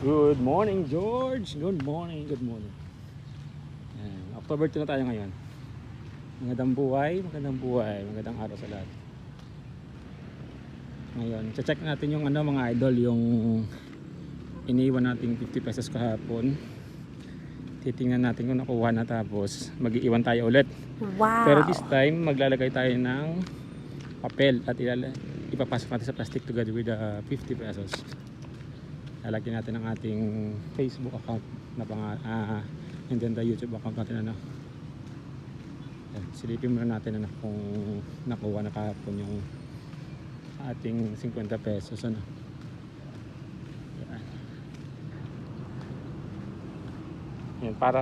Good morning, George. Good morning, good morning. Ayan, October 2 na tayo ngayon. Magandang buhay, magandang buhay, magandang araw sa lahat. Ngayon, check natin yung ano mga idol, yung iniwan nating 50 pesos kahapon. Titingnan natin kung nakuha na tapos mag-iwan tayo ulit. Wow. Pero this time, maglalagay tayo ng papel at ilala, ipapasok natin sa plastic together with the 50 pesos. Lalagyan natin ang ating Facebook account na pang ah, and then the YouTube account natin ano. Yan, silipin muna natin ano kung nakuha na kahapon yung ating 50 pesos ano. Yan. Yan para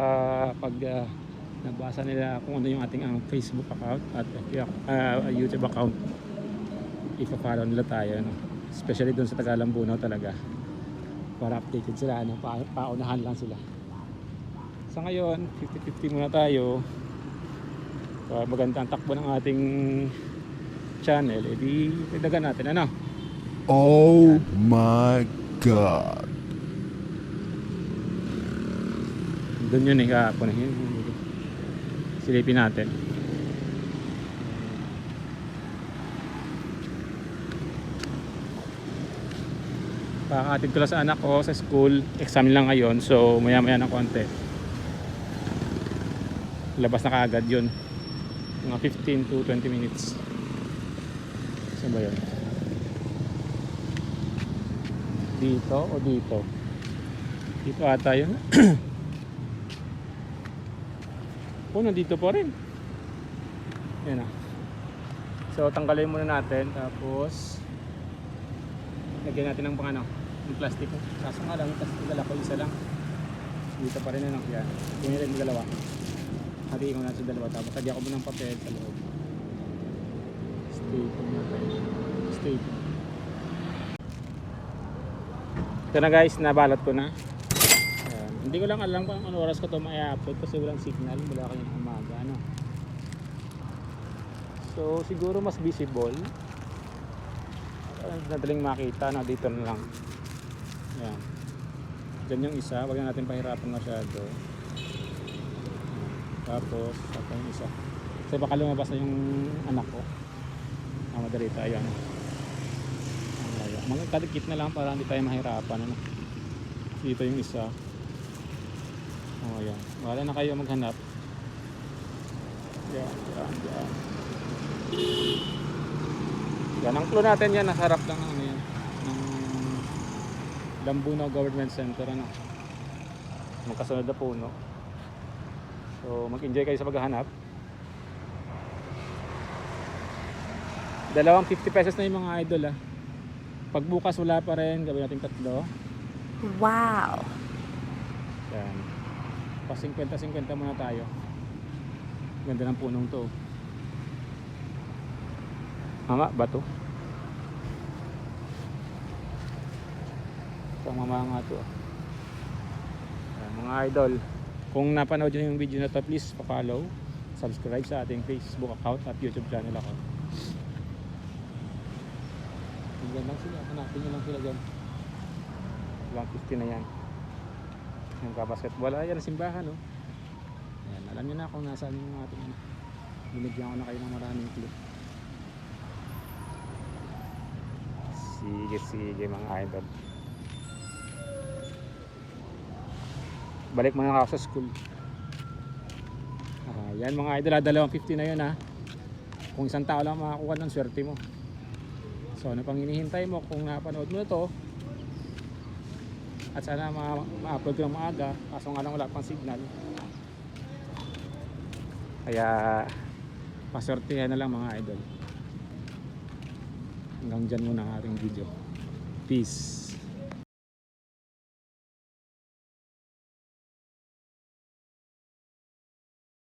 pag ah, nabasa nila kung ano yung ating ang Facebook account at uh, YouTube account ipa-follow nila tayo no? especially doon sa Tagalambunaw talaga para updated sila ano? pa paunahan lang sila sa ngayon 50-50 muna tayo para magandang takbo ng ating channel edi dagan natin ano Oh my god. doon yun eh kahapon eh. silipin natin Pakakatid ko lang sa anak ko sa school. Exam lang ngayon. So maya maya ng konti. Labas na kaagad yun. Mga 15 to 20 minutes. Saan ba yun? Dito o dito? Dito ata yun. oh, nandito pa rin. Yan ah. So tanggalin muna natin. Tapos lagyan natin ng pang ano, ng plastic. Kaso nga lang, yung plastic dala ko isa lang. Dito pa rin ano, yan. Ganyan rin yung dalawa. Hatiin ko natin sa dalawa. Tapos lagyan ko muna ng papel sa loob. Staple natin. Staple. Ito na guys, nabalot ko na. Ayan. Hindi ko lang alam kung ano oras ko ito ma-upload kasi walang signal mula kanyang umaga. Ano? So siguro mas visible Ay, madaling makita na dito na lang yan dyan yung isa wag na natin pahirapan masyado. Tapos ito yung isa. Kasi baka lumabas na yung anak ko. Ah, madali tayo ano. Ayan. mga kadikit na lang para hindi tayo mahirapan ano? dito yung isa. Oh yan wala na kayo maghanap. Yan yan yan yan, ang clue natin yan, nasa harap lang ng ano Lambuno Government Center, ano. Magkasunod na puno. So, mag-enjoy kayo sa paghahanap. Dalawang 50 pesos na yung mga idol, ah. Pag bukas wala pa rin, gawin natin tatlo. Wow. Yan. Pa 50-50 muna tayo. Ganda ng punong to. Mama, bato. Ang mamanga to. ah. Yan, mga idol. Kung napanood nyo yung video na to, please pa-follow. Subscribe sa ating Facebook account at YouTube channel ako. Tingnan lang sila. Hanapin nyo lang sila dyan. 150 na yan. Yung kabasketball. Ayan simbahan, oh. Ayan, alam nyo na kung nasaan yung ating. Binigyan ko na kayo ng maraming clue. Sige, sige mga idol. Balik muna ako sa school. Ah, yan mga idol, ah, dalawang 50 na yun ha. Kung isang tao lang makakuha ng swerte mo. So ano pang hinihintay mo kung napanood mo to at sana ma- ma-upload ko ng maaga kaso nga lang wala pang signal kaya pasortihan na lang mga idol hanggang dyan muna ang ating video peace